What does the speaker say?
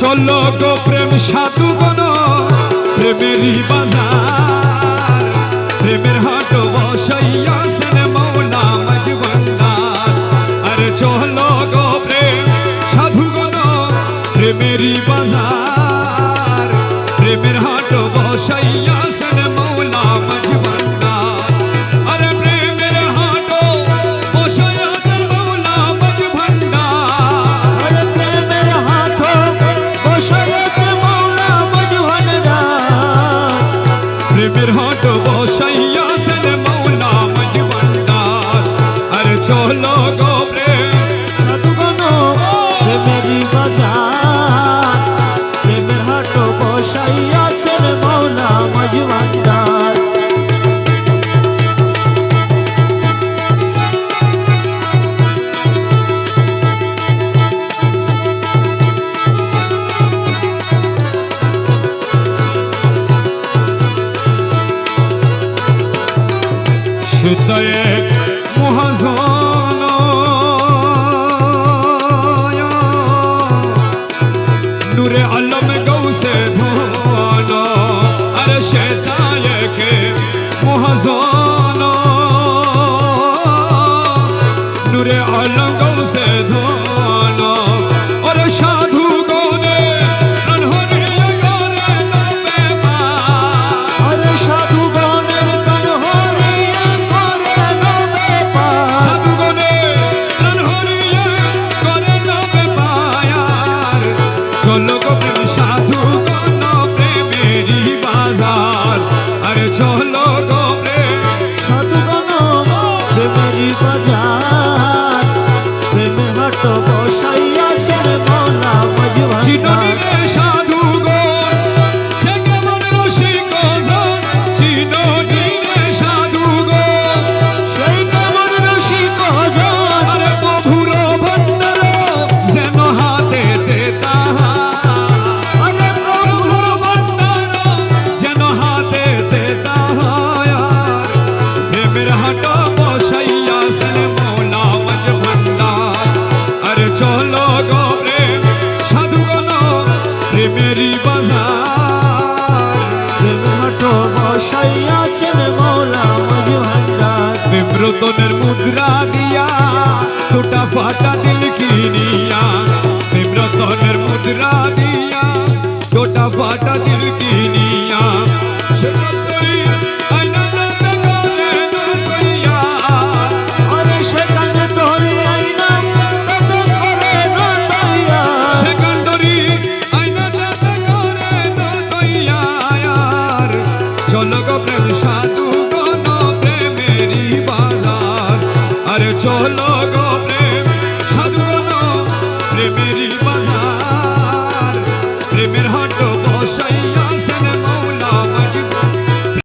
চলো গো প্রেম সাধু বন, প্রেমেরই বাজার। প্রেমের হাট বসাইয়া সেন মৌলা মজবন্দার আরে চলো গো প্রেম সাধু বন, প্রেমেরই বাজার। প্রেমের হাট বসাইয়া সেটায় মহাজন। নূরে আলম গৌসে ধন আরে সেটায় কে মহাজন। নূরে আলম গৌসে ধন ওরে সাধু বাজার প্রেমের হাট বসাইয়াছেন প্রেমেরই বাজার বিব্রতনের মুদ্রা দিয়া ছোটা ফাটা দিল কিনিয়া। বিব্রতনের মুদ্রা দিয়া ছোটা ফাটা দিল কিনিয়া। চলো গো প্রেম সাধু প্রেমেরই বাজার